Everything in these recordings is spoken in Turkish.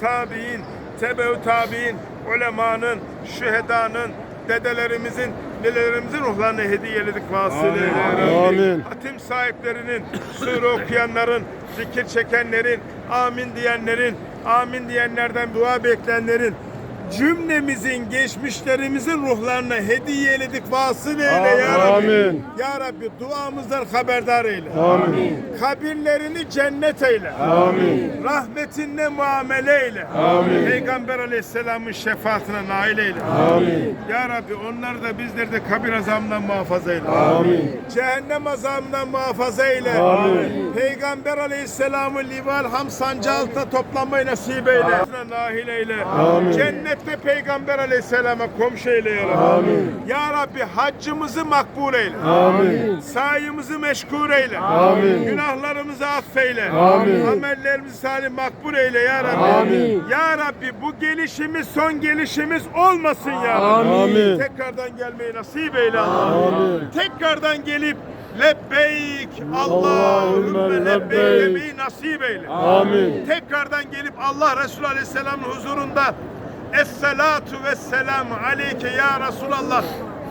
tabi'in, tebe tabi'in, ulemanın, şühedanın, dedelerimizin, nelerimizin ruhlarını hediyeledik vasılayla. Amin. Hatim sahiplerinin, sure okuyanların, zikir çekenlerin, amin diyenlerin, amin diyenlerden dua bekleyenlerin, cümlemizin, geçmişlerimizin ruhlarına hediyeledik vasılayla ya Rabbi. Amin. Ya Rabbi duamızdan haberdar eyle. Amin. Kabirlerini cennet eyle. Amin. Rahmetinle muamele eyle. Amin. Peygamber aleyhisselamın şefaatine nail eyle. Amin. Ya Rabbi onlar da bizleri de kabir azabından muhafaza eyle. Amin. Cehennem azabından muhafaza eyle. Amin. Peygamber aleyhisselamı lival ham sancı altına toplanmayı nasip eyle. Amin. Nahil eyle. Amin. Cennette Peygamber aleyhisselama komşu eyle ya Rabbi. Amin. Ya Rabbi haccımızı makbul eyle. Amin. Sayımızı meşgul eyle. Amin. Günahlarımızı affeyle. Amin. Amellerimizi salih makbul eyle ya Rabbi. Amin. Ya Rabbi bu gelişimiz son gelişimiz olmasın ya Rabbi. Amin. Tekrardan gelmeyi nasip eyle Allah'ım. Amin. Tekrardan gelip lebbeyk Allahümme lebbeyk. demeyi nasip eyle. Amin. Tekrardan gelip Allah Resulü Aleyhisselam'ın huzurunda Esselatu vesselamu aleyke ya Resulallah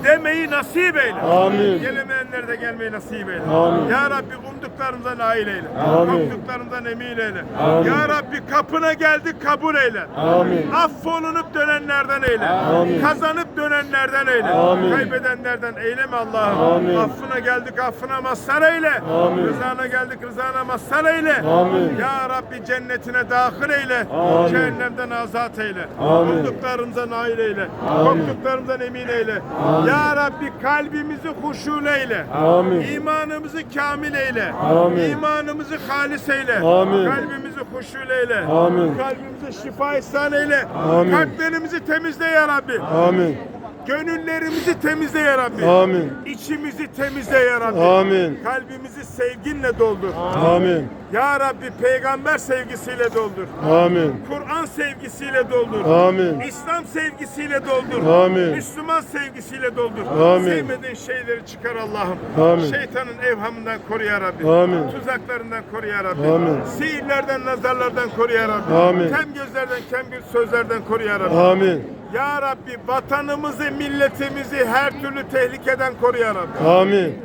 demeyi nasip eyle. Amin. Gelemeyenler de gelmeyi nasip eyle. Amin. Ya Rabbi umduklarımıza nail eyle. Amin. Korktuklarımızdan emin eyle. Amin. Ya Rabbi kapına geldik kabul eyle. Amin. Affolunup dönenlerden eyle. Amin. Kazanıp dönenlerden eyle. Amin. Kaybedenlerden eyleme Allah'ım. Amin. Affına geldik affına mazhar eyle. Amin. Rızana geldik rızana mazhar eyle. Amin. Ya Rabbi cennetine dahil eyle. Amin. Cehennemden azat eyle. Amin. Umduklarımıza nail eyle. Amin. Korktuklarımızdan emin eyle. Amin. Ya Rabbi kalbimizi huşul eyle. Amin. İmanımızı kamil eyle. Amin. İmanımızı halis eyle. Amin. Kalbimizi huşul eyle. Amin. Kalbimize şifa ihsan eyle. Amin. Kalplerimizi temizle ya Rabbi. Amin. Gönüllerimizi temizle ya Rabbi. Amin. İçimizi temizle ya Rabbi. Amin. Kalbimizi sevginle doldur. Amin. Ya Rabbi peygamber sevgisiyle doldur. Amin. Kur'an sevgisiyle doldur. Amin. İslam sevgisiyle doldur. Amin. Müslüman sevgisiyle doldur. Amin. Sevmediğin şeyleri çıkar Allah'ım. Amin. Şeytanın evhamından koru ya Rabbi. Amin. Tuzaklarından koru ya Rabbi. Amin. Sihirlerden, nazarlardan koru ya Rabbi. Amin. Kem gözlerden, kem göz sözlerden koru ya Rabbi. Amin. Ya Rabbi vatanımızı, milletimizi her türlü tehlikeden koru ya Rabbi. Amin.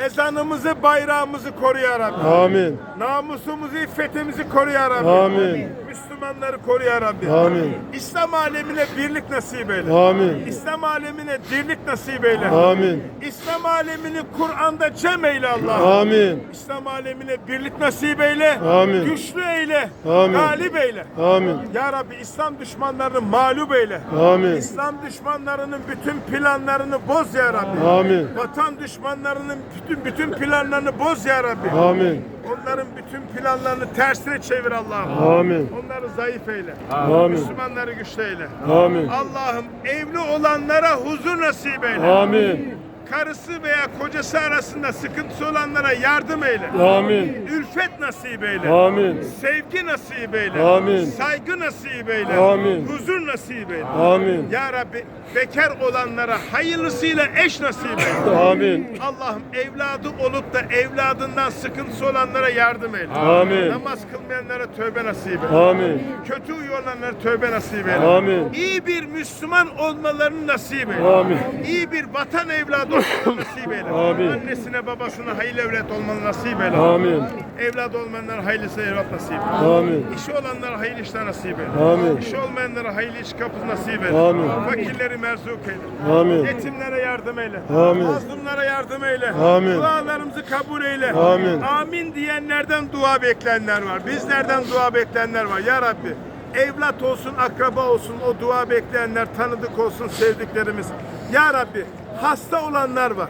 Ezanımızı, bayrağımızı koru ya Rabbi. Amin. Namusumuzu, iffetimizi koru ya Rabbi. Amin. Müslümanları koru ya Rabbi. Amin. İslam alemine birlik nasip eyle. Amin. İslam alemine dirlik nasip eyle. Amin. İslam alemini Kur'an'da cem eyle Allah. Amin. İslam alemine birlik nasip eyle. Amin. Güçlü eyle. Amin. Galip eyle. Amin. Ya Rabbi İslam düşmanlarını mağlup eyle. Amin. İslam düşmanlarının bütün planlarını boz ya Rabbi. Amin. Vatan düşmanlarının bütün bütün planlarını boz ya Rabbi. Amin. Onların bütün planlarını tersine çevir Allah'ım. Amin. Onları zayıf eyle. Amin. Müslümanları güçlü eyle. Amin. Allah'ım evli olanlara huzur nasip eyle. Amin. Karısı veya kocası arasında sıkıntısı olanlara yardım eyle. Amin. Ülfet nasip eyle. Amin. Sevgi nasip eyle. Amin. Saygı nasip eyle. Amin. Huzur nasip eyle. Amin. Ya Rabbi bekar olanlara hayırlısıyla eş nasip eyle. Amin. Allah'ım evladı olup da evladından sıkıntısı olanlara yardım eyle. Amin. Namaz kılmayanlara tövbe nasip eyle. Amin. Kötü huyu olanlara tövbe nasip eyle. Amin. İyi bir Müslüman olmalarını nasip eyle. Amin. İyi bir vatan evladı olmalarını nasip eyle. Amin. Annesine babasına hayırlı evlat olmalarını nasip eyle. Amin. Evladı olmayanlara hayırlısı evlat nasip eyle. Amin. İşi olanlara hayırlı işler nasip eyle. Amin. İşi olmayanlara hayırlı iş kapısı nasip eyle. Amin. Fakirleri merzuk eyle. Amin. Yetimlere yardım eyle. Amin. Mazlumlara yardım eyle. Amin. Dualarımızı kabul eyle. Amin. Amin diyenlerden dua bekleyenler var. Bizlerden dua bekleyenler var. Ya Rabbi evlat olsun, akraba olsun, o dua bekleyenler tanıdık olsun, sevdiklerimiz. Ya Rabbi hasta olanlar var.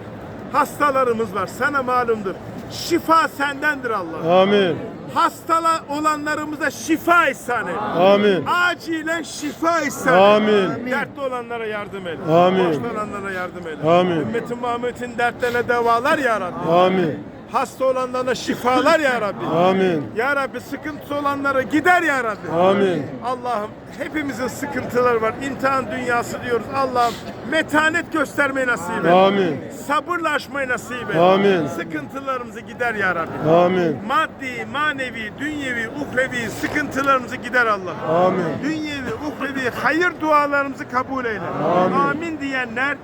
Hastalarımız var. Sana malumdur. Şifa sendendir Allah. Amin. Hastala olanlarımıza şifa ihsan eyle. Amin. Acilen şifa ihsan eyle. Amin. Dertli olanlara yardım eyle. Amin. Borçlu olanlara yardım eyle. Amin. Ümmetin Muhammed'in dertlerine devalar ya Rabbi. Amin. Hasta olanlara şifalar ya Rabbi. Amin. Ya Rabbi sıkıntısı olanlara gider ya Rabbi. Amin. Allah'ım hepimizin sıkıntıları var. İmtihan dünyası diyoruz. Allah'ım metanet göstermeyi nasip et. Amin. Sabırla aşmayı nasip et. Amin. Sıkıntılarımızı gider ya Rabbi. Amin. Maddi, manevi, dünyevi, uhrevi sıkıntılarımızı gider Allah. Amin. Dünyevi, uhrevi hayır dualarımızı kabul eyle. Amin. diyenler,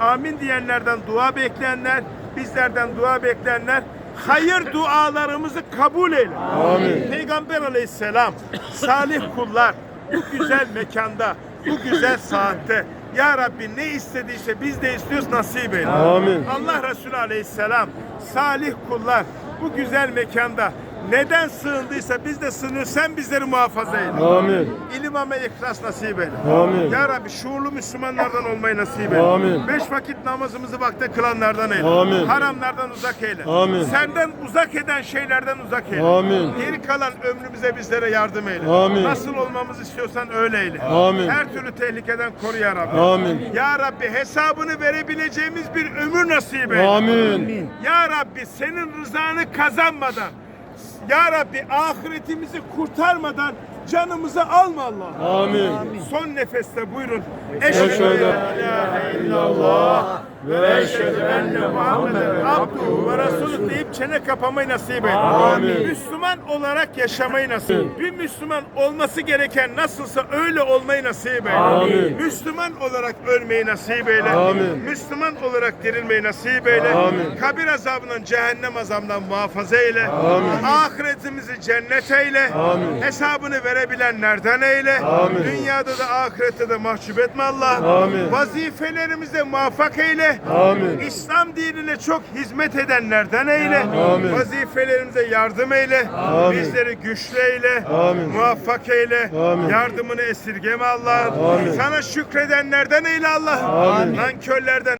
amin diyenlerden dua bekleyenler, bizlerden dua bekleyenler hayır dualarımızı kabul eyle. Amin. Peygamber aleyhisselam, salih kullar bu güzel mekanda, bu güzel saatte ya Rabbi ne istediyse biz de istiyoruz nasip eyle. Amin. Allah Resulü aleyhisselam, salih kullar bu güzel mekanda neden sığındıysa biz de sığınıyoruz. Sen bizleri muhafaza eyle. Amin. İlim ama ihlas nasip eyle. Amin. Ya Rabbi şuurlu Müslümanlardan olmayı nasip eyle. Amin. Beş vakit namazımızı vakte kılanlardan eyle. Amin. Haramlardan uzak eyle. Amin. Senden uzak eden şeylerden uzak eyle. Amin. Geri kalan ömrümüze bizlere yardım eyle. Amin. Nasıl olmamızı istiyorsan öyle eyle. Amin. Her türlü tehlikeden koru ya Rabbi. Amin. Ya Rabbi hesabını verebileceğimiz bir ömür nasip eyle. Amin. Ya Rabbi senin rızanı kazanmadan Ya Rabbi ahiretimizi kurtarmadan canımızı alma Allah. Amin. Son nefeste buyurun. Eşhedü en en la ilahe illallah ve eşhedü enne Muhammeden abduhu ve resulü deyip çene kapamayı nasip et. Amin. Müslüman olarak yaşamayı nasip et. Bir Müslüman olması gereken nasılsa öyle olmayı nasip eyle. Amin. Müslüman olarak ölmeyi nasip eyle. Amin. Müslüman olarak dirilmeyi nasip eyle. Amin. Kabir azabından, cehennem azabından muhafaza eyle. Amin. Ahiretimizi cennet eyle. Amin. Hesabını verebilenlerden eyle. Amin. Dünyada da ahirette de mahcup etme Allah. Amin. Vazifelerimize muvaffak eyle. Amin. İslam dinine çok hizmet edenlerden eyle. Amin. Vazifelerimize yardım eyle. Amin. Bizleri güçlü eyle. Amin. Muvaffak eyle. Amin. Yardımını esirgeme Allah. Amin. Sana şükredenlerden eyle Allah. Amin. Nankörlerden